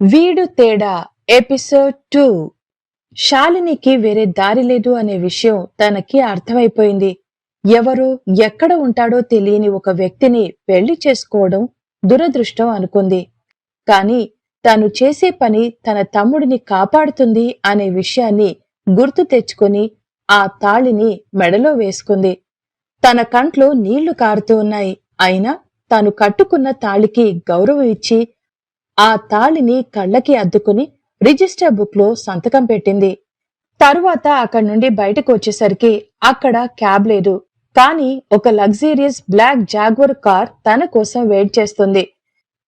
వీడు తేడా episode two. శాలినికి వేరే దారి లేదు అనే విషయం తనకి అర్థమైపోయింది. ఎవరు ఎక్కడ ఉంటాడో తెలియని ఒక వ్యక్తిని పెళ్ళి చేసుకోవడం దురదృష్టం అనుకుంది. కాని తను చేసే పని తన తమ్ముడిని కాపాడుతుంది అనే విషయాన్ని గుర్తు తెచ్చుకొని ఆ తాళిని మెడలో వేసుకుంది. తన కంట్లో నీళ్ళు కారుతూ ఉన్నాయి. అయినా తాను కట్టుకున్న తాళికి గౌరవం ఇచ్చి ఆ తాళిని కళ్ళకి అద్దుకుని రిజిస్టర్ బుక్లో సంతకం పెట్టింది. తరువాత అక్కడి నుండి బయటకు వచ్చేసరికి అక్కడ క్యాబ్ లేదు. కానీ ఒక లగ్జీరియస్ బ్లాక్ జాగ్వర్ కార్ తన కోసం వెయిట్ చేస్తుంది.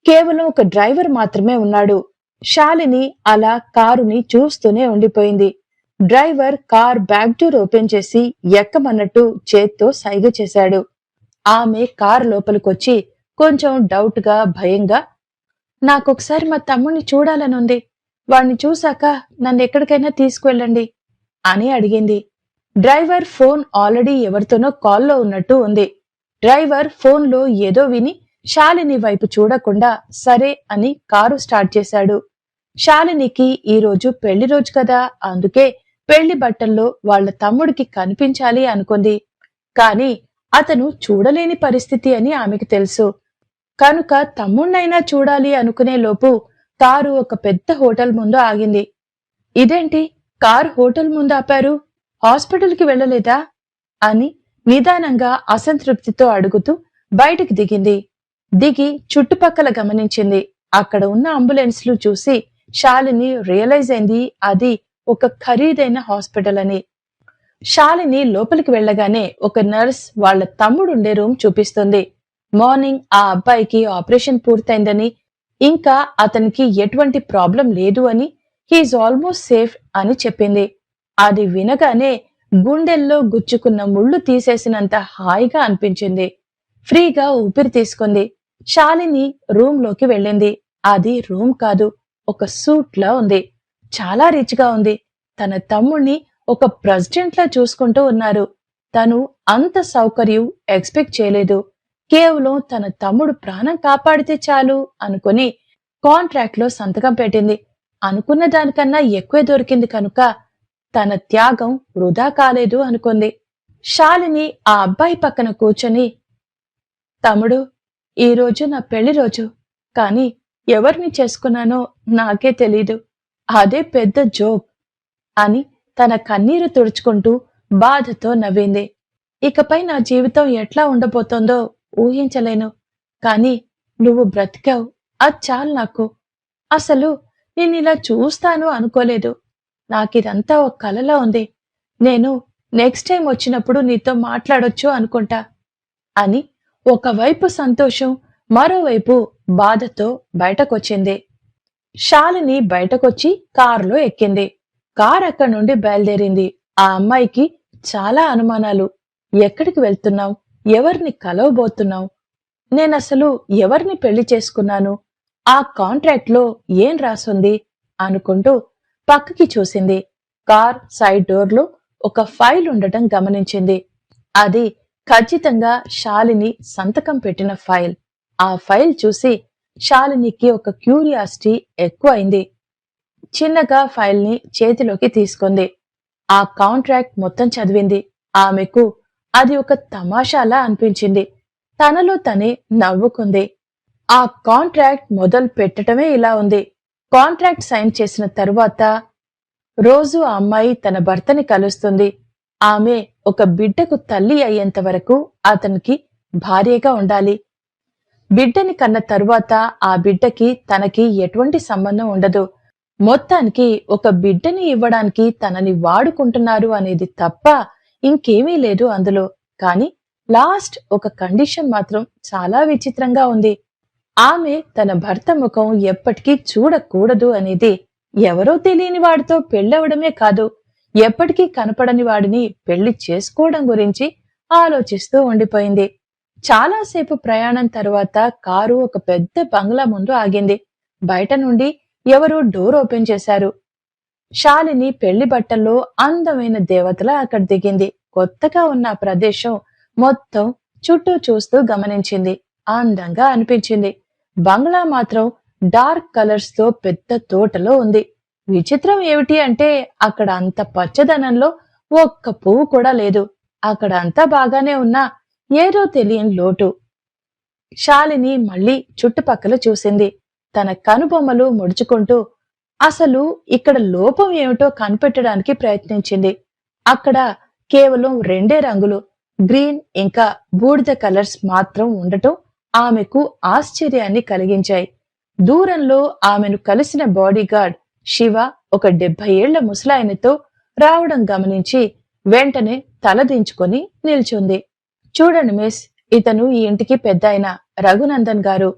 కేవలం ఒక డ్రైవర్ మాత్రమే ఉన్నాడు. శాలిని అలా కారుని చూస్తూనే ఉండిపోయింది. Driver car back door open చేసి ఎక్కమన్నట్టు చేత్తో సైగ చేశాడు. ఆమె కార్ లోపలికొచ్చి కొంచెం డౌట్గా భయంగా నాకొకసారి మా తమ్ముణ్ణి చూడాలనుంది వాణ్ణి చూశాక నన్ను ఎక్కడికైనా తీసుకువెళ్ళండి అని అడిగింది. డ్రైవర్ ఫోన్ ఆల్రెడీ ఎవరితోనో కాల్లో ఉన్నట్టు ఉంది. డ్రైవర్ ఫోన్లో ఏదో విని శాలిని వైపు చూడకుండా సరే అని కారు స్టార్ట్ చేశాడు. శాలినికి ఈ రోజు పెళ్ళి రోజు కదా అందుకే పెళ్ళి బట్టల్లో వాళ్ళ తమ్ముడికి కనిపించాలి అనుకుంది. కాని అతను చూడలేని పరిస్థితి అని ఆమెకు తెలుసు. కనుక తమ్ముణ్ణైనా చూడాలి అనుకునే లోపు కారు ఒక పెద్ద హోటల్ ముందు ఆగింది. ఇదేంటి? కారు హోటల్ ముందు ఆపారు? హాస్పిటల్కి వెళ్ళలేదా? అని నిదానంగా అసంతృప్తితో అడుగుతూ బయటికి దిగింది. దిగి చుట్టుపక్కల గమనించింది. అక్కడ ఉన్న అంబులెన్స్లు చూసి శాలిని రియలైజ్ అయింది. అది ఒక ఖరీదైన హాస్పిటల్ అని. శాలిని లోపలికి వెళ్ళగానే ఒక నర్స్ వాళ్ళ తమ్ముడుండే రూమ్ చూపిస్తుంది. మార్నింగ్ ఆ అబ్బాయికి ఆపరేషన్ పూర్తయిందని ఇంకా అతనికి ఎటువంటి ప్రాబ్లం లేదు అని హీఈస్ ఆల్మోస్ట్ సేఫ్ అని చెప్పింది. అది వినగానే గుండెల్లో గుచ్చుకున్న ముళ్ళు తీసేసినంత హాయిగా అనిపించింది. ఫ్రీగా ఊపిరి తీసుకుంది. శాలిని రూమ్లోకి వెళ్ళింది. అది రూమ్ కాదు ఒక సూట్ లా ఉంది. చాలా రిచ్గా ఉంది. తన తమ్ముణ్ణి ఒక ప్రెసిడెంట్ లా చూసుకుంటూ ఉన్నారు. తను అంత సౌకర్యం ఎక్స్పెక్ట్ చేయలేదు. కేవలం తన తమ్ముడు ప్రాణం కాపాడితే చాలు అనుకుని కాంట్రాక్ట్లో సంతకం పెట్టింది. అనుకున్న దానికన్నా ఎక్కువే దొరికింది కనుక తన త్యాగం వృధా కాలేదు అనుకుంది. శాలిని ఆ అబ్బాయి పక్కన కూర్చొని తమ్ముడు ఈ రోజు నా పెళ్ళి రోజు కాని ఎవరిని చేసుకున్నానో నాకే తెలీదు. అదే పెద్ద జోక్ అని తన కన్నీరు తుడుచుకుంటూ బాధతో నవ్వింది. ఇకపై నా జీవితం ఎట్లా ఉండబోతోందో ఊహించలేను. కాని నువ్వు బ్రతికావు. అది చాలు నాకు. అసలు నేను ఇలా చూస్తాను అనుకోలేదు. నాకిదంతా ఒక కలలా ఉంది. నేను నెక్స్ట్ టైం వచ్చినప్పుడు నీతో మాట్లాడొచ్చు అనుకుంటా అని ఒకవైపు సంతోషం మరోవైపు బాధతో బయటకొచ్చింది. శాలిని బయటకొచ్చి కారులో ఎక్కింది. కార్ అక్కడి నుండి బయలుదేరింది. ఆ అమ్మాయికి చాలా అనుమానాలు. ఎక్కడికి వెళ్తున్నావు? ఎవరిని కలవబోతున్నావు? నేనసలు ఎవరిని పెళ్ళి చేసుకున్నాను? ఆ కాంట్రాక్ట్లో ఏం రాసుంది? అనుకుంటూ పక్కకి చూసింది. కార్ సైడ్ డోర్లో ఒక ఫైల్ ఉండటం గమనించింది. అది ఖచ్చితంగా శాలిని సంతకం పెట్టిన ఫైల్. ఆ ఫైల్ చూసి శాలినికి ఒక క్యూరియాసిటీ ఎక్కువైంది. చిన్నగా ఫైల్ని చేతిలోకి తీసుకుంది. ఆ కాంట్రాక్ట్ మొత్తం చదివింది. ఆమెకు అది ఒక తమాషాలా అనిపించింది. తనలో తనే నవ్వుకుంది. ఆ కాంట్రాక్ట్ మొదలు పెట్టడమే ఇలా ఉంది. కాంట్రాక్ట్ సైన్ చేసిన తరువాత రోజు ఆ అమ్మాయి తన భర్తని కలుస్తుంది. ఆమె ఒక బిడ్డకు తల్లి అయ్యేంత వరకు అతనికి భార్యగా ఉండాలి. బిడ్డని కన్న తరువాత ఆ బిడ్డకి తనకి ఎటువంటి సంబంధం ఉండదు. మొత్తానికి ఒక బిడ్డని ఇవ్వడానికి తనని వాడుకుంటున్నారు అనేది తప్ప ఇంకేమీ లేదు అందులో. కాని లాస్ట్ ఒక కండిషన్ మాత్రం చాలా విచిత్రంగా ఉంది. ఆమె తన భర్త ముఖం ఎప్పటికీ చూడకూడదు అనేది ఎవరో తెలియని వాడితో పెళ్ళవడమే కాదు. ఎప్పటికీ కనపడని వాడిని పెళ్ళి చేసుకోవడం గురించి ఆలోచిస్తూ ఉండిపోయింది. చాలాసేపు ప్రయాణం తరువాత కారు ఒక పెద్ద బంగ్లా ముందు ఆగింది. బయట నుండి ఎవరో డోర్ ఓపెన్ చేశారు. శాలిని పెళ్ళి బట్టల్లో అందమైన దేవతల అక్కడ దిగింది. కొత్తగా ఉన్న ప్రదేశం మొత్తం చుట్టూ చూస్తూ గమనించింది. అందంగా అనిపించింది. బంగ్లా మాత్రం డార్క్ కలర్స్తో పెద్ద తోటలో ఉంది. విచిత్రం ఏమిటి అంటే అక్కడ అంత పచ్చదనంలో ఒక్క పువ్వు కూడా లేదు. అక్కడ అంతా బాగానే ఉన్నా ఏదో తెలియని లోటు. శాలిని మళ్ళీ చుట్టుపక్కల చూసింది. తన కనుబొమ్మలు ముడుచుకుంటూ అసలు ఇక్కడ లోపం ఏమిటో కనిపెట్టడానికి ప్రయత్నించింది. అక్కడ కేవలం రెండే రంగులు గ్రీన్ ఇంకా బూడిద కలర్స్ మాత్రం ఉండటం ఆమెకు ఆశ్చర్యాన్ని కలిగించాయి. దూరంలో ఆమెను కలిసిన బాడీగార్డ్ శివ ఒక డెబ్బై ఏళ్ళ ముసలాయనతో రావడం గమనించి వెంటనే తలదించుకొని నిల్చుంది. చూడండి మిస్ ఇతను ఈ ఇంటికి పెద్దాయన రఘునందన్ గారు.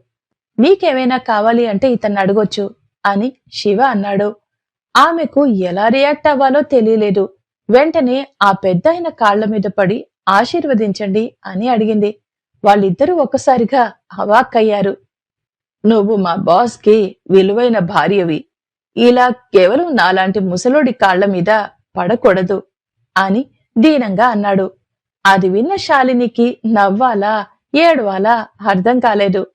నీకేమైనా కావాలి అంటే ఇతన్ని అడగొచ్చు. అని శివ అన్నాడు. ఆమెకు ఎలా రియాక్ట్ అవ్వాలో తెలియలేదు. వెంటనే ఆ పెద్దాయన కాళ్ళ మీద పడి ఆశీర్వదించండి అని అడిగింది. వాళ్ళిద్దరూ ఒక్కసారిగా అవాక్కయ్యారు. నువ్వు మా బాస్కి విలువైన భార్యవి. ఇలా కేవలం నాలాంటి ముసలోడి కాళ్ళ మీద పడకూడదు అని దీనంగా అన్నాడు. అది విన్న శాలినికి నవ్వాలా ఏడవాలా అర్థం కాలేదు.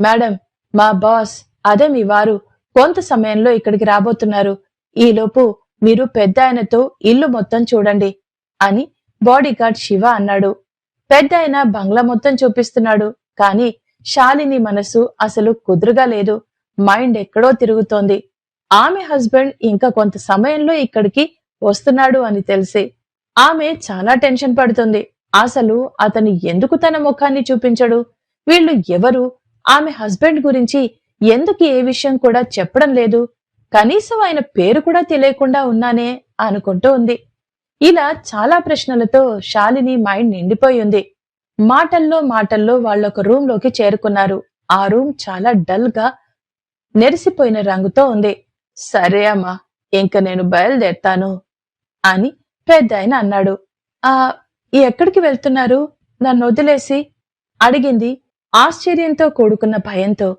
మేడం మా బాస్ అదే మీ వారు. కొంత సమయంలో ఇక్కడికి రాబోతున్నారు. ఈలోపు మీరు పెద్ద ఆయనతో ఇల్లు మొత్తం చూడండి అని బాడీగార్డ్ శివ అన్నాడు. పెద్ద ఆయన బంగ్లా మొత్తం చూపిస్తున్నాడు. కాని శాలిని మనసు అసలు కుదురుగా లేదు. మైండ్ ఎక్కడో తిరుగుతోంది. ఆమె హస్బెండ్ ఇంకా కొంత సమయంలో ఇక్కడికి వస్తున్నాడు అని తెలిసి ఆమె చాలా టెన్షన్ పడుతుంది. అసలు అతను ఎందుకు తన ముఖాన్ని చూపించడు? వీళ్ళు ఎవరు? ఆమె హస్బెండ్ గురించి ఎందుకు ఏ విషయం కూడా చెప్పడం లేదు. కనీసం ఆయన పేరు కూడా తెలియకుండా ఉన్నానే అనుకుంటూ ఉంది. ఇలా చాలా ప్రశ్నలతో శాలిని మైండ్ నిండిపోయి ఉంది. మాటల్లో మాటల్లో వాళ్ళొక రూమ్లోకి చేరుకున్నారు. ఆ రూమ్ చాలా డల్గా నెరిసిపోయిన రంగుతో ఉంది. సరే అమ్మా ఇంక నేను బయలుదేరతాను అని పెద్ద ఆయన అన్నాడు. ఆ ఎక్కడికి వెళ్తున్నారు? నన్ను వదిలేసి? అడిగింది ఆశ్చర్యంతో కూడుకున్న భయంతో.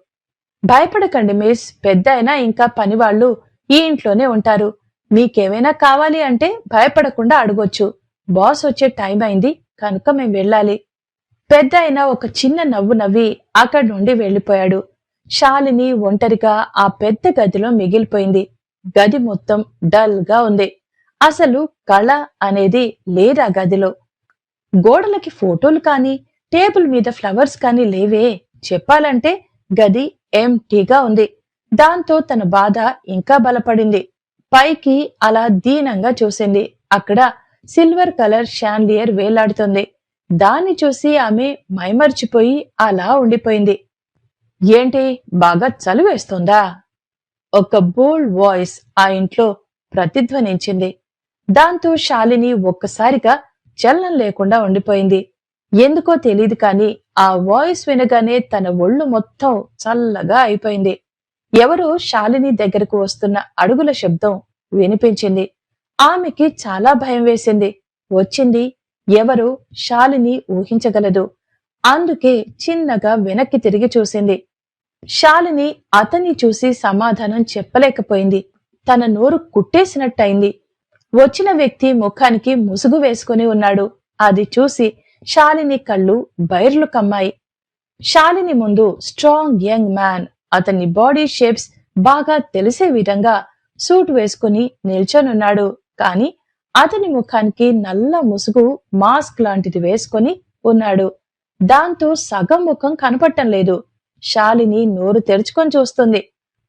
భయపడకండి మిస్. పెద్ద అయినా ఇంకా పనివాళ్ళు ఈ ఇంట్లోనే ఉంటారు. మీకేమైనా కావాలి అంటే భయపడకుండా అడగొచ్చు. బాస్ వచ్చే టైం అయింది కనుక మేం వెళ్ళాలి. పెద్ద అయినా ఒక చిన్న నవ్వు నవ్వి అక్కడి నుండి వెళ్ళిపోయాడు శాలిని ఒంటరిగా ఆ పెద్ద గదిలో మిగిలిపోయింది. గది మొత్తం డల్గా ఉంది. అసలు కళ అనేది లేదా గదిలో? గోడలకి ఫోటోలు కానీ టేబుల్ మీద ఫ్లవర్స్ కానీ లేవే. చెప్పాలంటే గది ఎంటీగా ఉంది. దాంతో తన బాధ ఇంకా బలపడింది. పైకి అలా దీనంగా చూసింది. అక్కడ సిల్వర్ కలర్ షాన్లియర్ వేలాడుతుంది. దాన్ని చూసి ఆమె మైమర్చిపోయి అలా ఉండిపోయింది. ఏంటి బాగా చలివేస్తుందా ఒక బోల్డ్ వాయిస్ ఆ ఇంట్లో ప్రతిధ్వనించింది. దాంతో శాలిని ఒక్కసారిగా చలనం లేకుండా ఉండిపోయింది. ఎందుకో తెలియదు కాని ఆ వాయిస్ వినగానే తన ఒళ్ళు మొత్తం చల్లగా అయిపోయింది. ఎవరో శాలిని దగ్గరకు వస్తున్న అడుగుల శబ్దం వినిపించింది. ఆమెకి చాలా భయం వేసింది. వచ్చింది. ఎవరు శాలిని ఊహించగలదు. అందుకే చిన్నగా వెనక్కి తిరిగి చూసింది. శాలిని అతన్ని చూసి సమాధానం చెప్పలేకపోయింది. తన నోరు కుట్టేసినట్టయింది. వచ్చిన వ్యక్తి ముఖానికి ముసుగు వేసుకుని ఉన్నాడు. అది చూసి శాలిని కళ్ళు బైర్లు కమ్మాయి. శాలిని ముందు స్ట్రాంగ్ యంగ్ మ్యాన్. అతని బాడీ షేప్స్ బాగా తెలిసే విధంగా సూట్ వేసుకుని నిల్చొనున్నాడు. కాని అతని ముఖానికి నల్ల ముసుగు మాస్క్ లాంటిది వేసుకొని ఉన్నాడు. దాంతో సగం ముఖం కనపడటం లేదు. శాలిని నోరు తెరుచుకొని చూస్తుంది.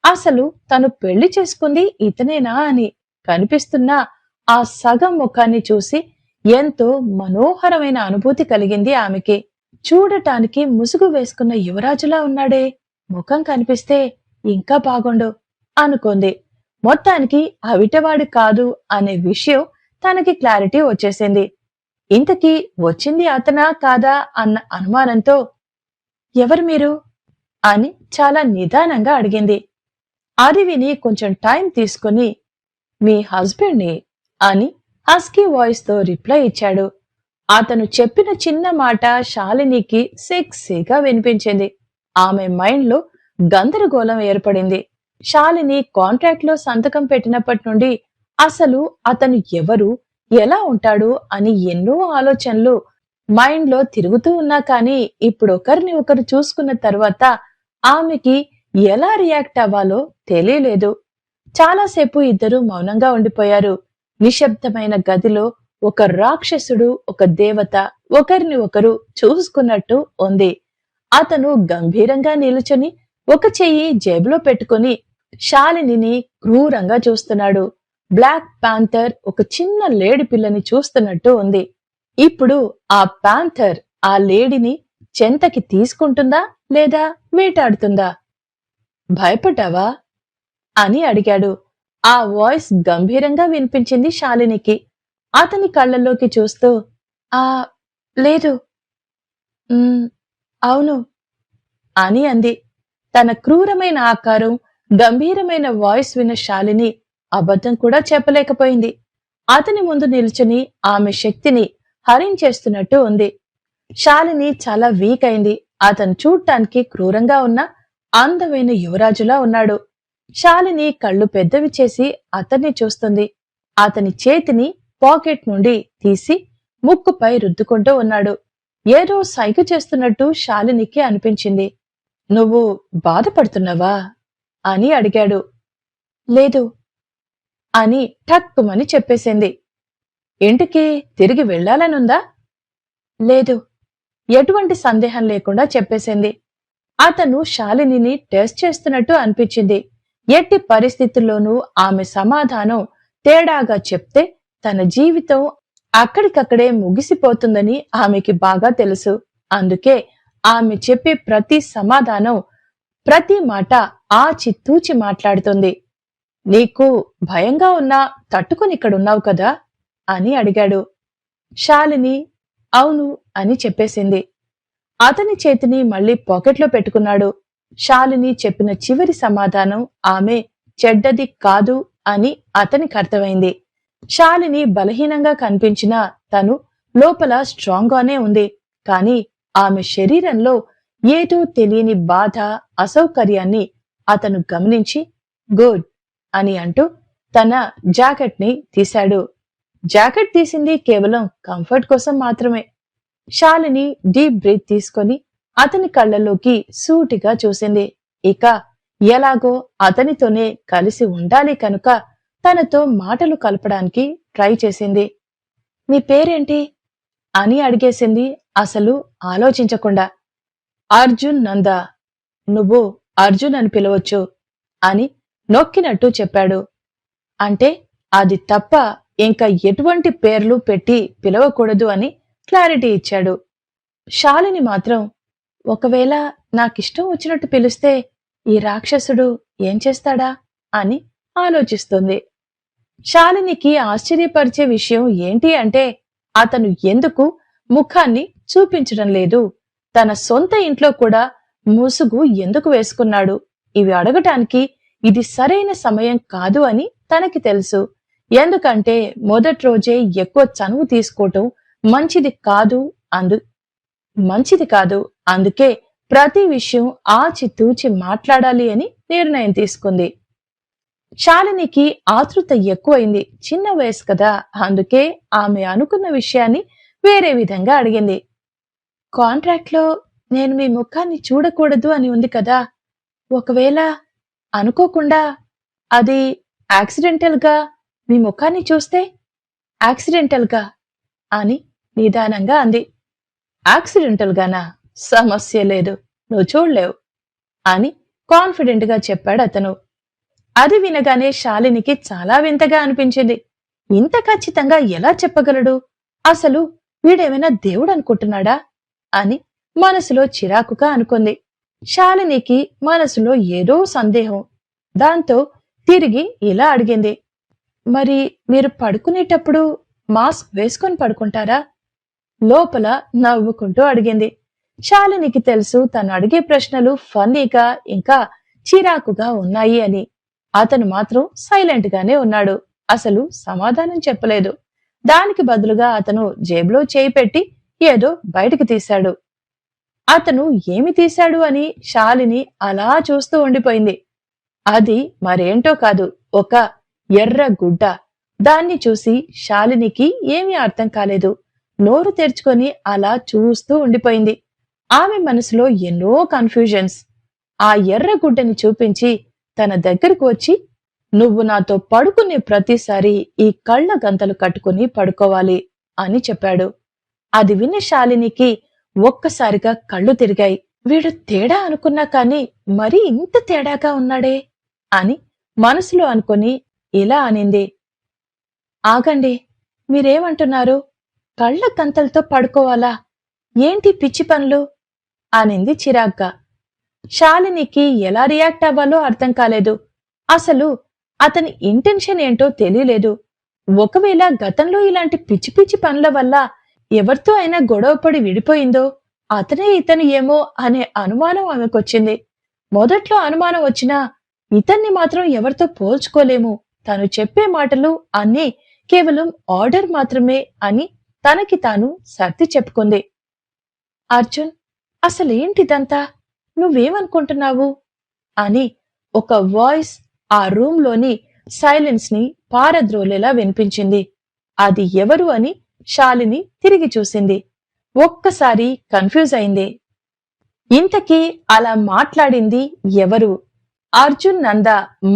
అసలు తను పెళ్ళి చేసుకుంది ఇతనేనా అని కనిపిస్తున్న ఆ సగం ముఖాన్ని చూసి ఎంతో మనోహరమైన అనుభూతి కలిగింది ఆమెకి. చూడటానికి ముసుగు వేసుకున్న యువరాజులా ఉన్నాడే. ముఖం కనిపిస్తే ఇంకా బాగుండు అనుకుంది. మొత్తానికి అవిటవాడు కాదు అనే విషయం తనకి క్లారిటీ వచ్చేసింది. ఇంతకీ వచ్చింది అతనా కాదా అన్న అనుమానంతో ఎవరు మీరు? అని చాలా నిదానంగా అడిగింది. అది విని కొంచెం టైం తీసుకుని మీ హస్బెండ్ని అని హస్కీ వాయిస్తో రిప్లై ఇచ్చాడు. అతను చెప్పిన చిన్న మాట శాలినికి సెక్సీగా వినిపించింది. ఆమె మైండ్లో గందరగోళం ఏర్పడింది. శాలిని కాంట్రాక్ట్లో సంతకం పెట్టినప్పటి నుండి అసలు అతను ఎవరు ఎలా ఉంటాడు అని ఎన్నో ఆలోచనలు మైండ్లో తిరుగుతూ ఉన్నా కానీ ఇప్పుడు ఒకరిని ఒకరు చూసుకున్న తర్వాత ఆమెకి ఎలా రియాక్ట్ అవ్వాలో తెలియలేదు. చాలాసేపు ఇద్దరు మౌనంగా ఉండిపోయారు. నిశ్శబ్దమైన గదిలో ఒక రాక్షసుడు ఒక దేవత ఒకరిని ఒకరు చూసుకున్నట్టు ఉంది. అతను గంభీరంగా నిలుచుని ఒక చెయ్యి జేబులో పెట్టుకుని శాలినిని క్రూరంగా చూస్తున్నాడు. బ్లాక్ ప్యాంథర్ ఒక చిన్న లేడి పిల్లని చూస్తున్నట్టు ఉంది. ఇప్పుడు ఆ ప్యాంథర్ ఆ లేడిని చెంతకి తీసుకుంటుందా లేదా వేటాడుతుందా? భయపడ్డావా? అని అడిగాడు. ఆ వాయిస్ గంభీరంగా వినిపించింది శాలినికి. అతని కళ్ళల్లోకి చూస్తూ ఆ లేదు. అవును అని అంది. తన క్రూరమైన ఆకారం గంభీరమైన వాయిస్ విన్న శాలిని అబద్ధం కూడా చెప్పలేకపోయింది. అతని ముందు నిల్చుని ఆమె శక్తిని హరించేస్తున్నట్టు ఉంది. శాలిని చాలా వీక్ అయింది. అతను చూడటానికి క్రూరంగా ఉన్న అందమైన యువరాజులా ఉన్నాడు. శాలిని కళ్ళు పెద్దవి చేసి అతన్ని చూస్తుంది. అతని చేతిని పాకెట్ నుండి తీసి ముక్కుపై రుద్దుకుంటూ ఉన్నాడు. ఏదో సైగ చేస్తున్నట్టు శాలినికి అనిపించింది. నువ్వు బాధపడుతున్నావా? అని అడిగాడు. లేదు అని టక్కుమని చెప్పేసింది. ఇంటికి తిరిగి వెళ్ళాలనుందా లేదు ఎటువంటి సందేహం లేకుండా చెప్పేసింది. అతను శాలినిని టెస్ట్ చేస్తున్నట్టు అనిపించింది. ఎట్టి పరిస్థితుల్లోనూ ఆమె సమాధానం తేడాగా చెప్తే తన జీవితం అక్కడికక్కడే ముగిసిపోతుందని ఆమెకి బాగా తెలుసు. అందుకే ఆమె చెప్పే ప్రతి సమాధానం ప్రతి మాట ఆచితూచి మాట్లాడుతుంది. నీకు భయంగా ఉన్నా తట్టుకుని ఇక్కడున్నావు కదా? అని అడిగాడు. శాలిని అవును అని చెప్పేసింది. అతని చేతిని మళ్ళీ పాకెట్లో పెట్టుకున్నాడు. శాలిని చెప్పిన చివరి సమాధానం ఆమె చెడ్డది కాదు అని అతనికి అర్థమైంది. శాలిని బలహీనంగా కనిపించినా తను లోపల స్ట్రాంగ్ గానే ఉంది. కానీ ఆమె శరీరంలో ఏదో తెలియని బాధ అసౌకర్యాన్ని అతను గమనించి గుడ్ అని అంటూ తన జాకెట్ని తీశాడు. జాకెట్ తీసింది కేవలం కంఫర్ట్ కోసం మాత్రమే. శాలిని డీప్ బ్రీత్ తీసుకొని అతని కళ్ళల్లోకి సూటిగా చూసింది. ఇక ఎలాగో అతనితోనే కలిసి ఉండాలి కనుక తనతో మాటలు కలపడానికి ట్రై చేసింది. నీ పేరేంటి? అని అడిగేసింది అసలు ఆలోచించకుండా. అర్జున్ నంద. నువ్వు అర్జున్ అని పిలవచ్చు అని నొక్కినట్టు చెప్పాడు. అంటే అది తప్ప ఇంకా ఎటువంటి పేర్లు పెట్టి పిలవకూడదు అని క్లారిటీ ఇచ్చాడు. శాలిని మాత్రం ఒకవేళ నాకిష్టం వచ్చినట్టు పిలిస్తే ఈ రాక్షసుడు ఏం చేస్తాడా అని ఆలోచిస్తుంది. శాలినికి ఆశ్చర్యపరిచే విషయం ఏంటి అంటే అతను ఎందుకు ముఖాన్ని చూపించడం లేదు? తన సొంత ఇంట్లో కూడా ముసుగు ఎందుకు వేసుకున్నాడు? ఇవి అడగటానికి ఇది సరైన సమయం కాదు అని తనకి తెలుసు. ఎందుకంటే మొదటి రోజే ఎక్కువ చనువు తీసుకోవటం మంచిది కాదు అందు మంచిది కాదు. అందుకే ప్రతి విషయం ఆచితూచి మాట్లాడాలి అని నిర్ణయం తీసుకుంది. శాలినికి ఆతృత ఎక్కువైంది. చిన్న వయసు కదా. అందుకే ఆమె అనుకున్న విషయాన్ని వేరే విధంగా అడిగింది. కాంట్రాక్ట్లో నేను మీ ముఖాన్ని చూడకూడదు అని ఉంది కదా. ఒకవేళ అనుకోకుండా అది యాక్సిడెంటల్గా మీ ముఖాన్ని చూస్తే? యాక్సిడెంటల్గా? అని నిదానంగా అంది. యాక్సిడెంటల్ గానా? సమస్య లేదు. నువ్వు చూడలేవు. అని కాన్ఫిడెంట్గా చెప్పాడు అతను. అది వినగానే శాలినికి చాలా వింతగా అనిపించింది. ఇంత ఖచ్చితంగా ఎలా చెప్పగలడు? అసలు వీడేమైనా దేవుడు అనుకుంటున్నాడా? అని మనసులో చిరాకుగా అనుకుంది. శాలినికి మనసులో ఏదో సందేహం. దాంతో తిరిగి ఇలా అడిగింది. మరి మీరు పడుకునేటప్పుడు మాస్క్ వేసుకొని పడుకుంటారా? లోపల నవ్వుకుంటూ అడిగింది. శాలినికి తెలుసు తను అడిగే ప్రశ్నలు ఫన్నీగా ఇంకా చిరాకుగా ఉన్నాయి అని. అతను మాత్రం సైలెంట్ గానే ఉన్నాడు. అసలు సమాధానం చెప్పలేదు. దానికి బదులుగా అతను జేబులో చేయి పెట్టి ఏదో బయటికి తీశాడు. అతను ఏమి తీశాడు అని శాలిని అలా చూస్తూ ఉండిపోయింది. అది మరేంటో కాదు ఒక ఎర్ర గుడ్డ. దాన్ని చూసి శాలినికి ఏమీ అర్థం కాలేదు. నోరు తెరుచుకొని అలా చూస్తూ ఉండిపోయింది. ఆమె మనసులో ఎన్నో కన్ఫ్యూజన్స్ ఆ ఎర్ర గుడ్డని చూపించి తన దగ్గరకు వచ్చి నువ్వు నాతో పడుకునే ప్రతిసారి ఈ కళ్ళ గంతలు కట్టుకుని పడుకోవాలి అని చెప్పాడు. అది విన్న శాలినికి ఒక్కసారిగా కళ్ళు తిరిగాయి. వీడు తేడా అనుకున్నా కాని మరీ ఇంత తేడాగా ఉన్నాడే అని మనసులో అనుకుని ఇలా అనింది. ఆగండి మీరేమంటున్నారు? కళ్ళ గంతలతో పడుకోవాలా? ఏంటి పిచ్చి పనులు? అనింది చిరాగ్గా. శాలినికి ఎలా రియాక్ట్ అవ్వాలో అర్థం కాలేదు. అసలు అతని ఇంటెన్షన్ ఏంటో తెలియలేదు. ఒకవేళ గతంలో ఇలాంటి పిచ్చి పిచ్చి పనుల వల్ల ఎవరితో అయినా గొడవపడి విడిపోయిందో అతనే ఇతను ఏమో అనే అనుమానం ఆమెకొచ్చింది. మొదట్లో అనుమానం వచ్చినా ఇతన్ని మాత్రం ఎవరితో పోల్చుకోలేము. తను చెప్పే మాటలు అన్నీ కేవలం ఆర్డర్ మాత్రమే అని తనకి తాను సర్ది చెప్పుకుంది. అర్జున్ అసలేంటిదంతా? నువ్వేమనుకుంటున్నావు? అని ఒక వాయిస్ ఆ రూంలోని సైలెన్స్ని పారద్రోలేలా వినిపించింది. అది ఎవరు అని శాలిని తిరిగి చూసింది. ఒక్కసారి కన్ఫ్యూజ్ అయింది. ఇంతకీ అలా మాట్లాడింది ఎవరు? అర్జున్ నంద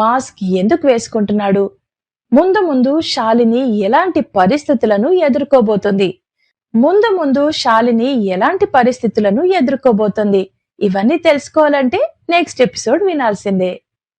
మాస్క్ ఎందుకు వేసుకుంటున్నాడు? ముందు ముందు శాలిని ఎలాంటి పరిస్థితులను ఎదుర్కోబోతుంది? ముందు ముందు శాలిని ఎలాంటి పరిస్థితులను ఎదుర్కోబోతుంది? ఇవన్నీ తెలుసుకోవాలంటే నెక్స్ట్ ఎపిసోడ్ వినాల్సిందే.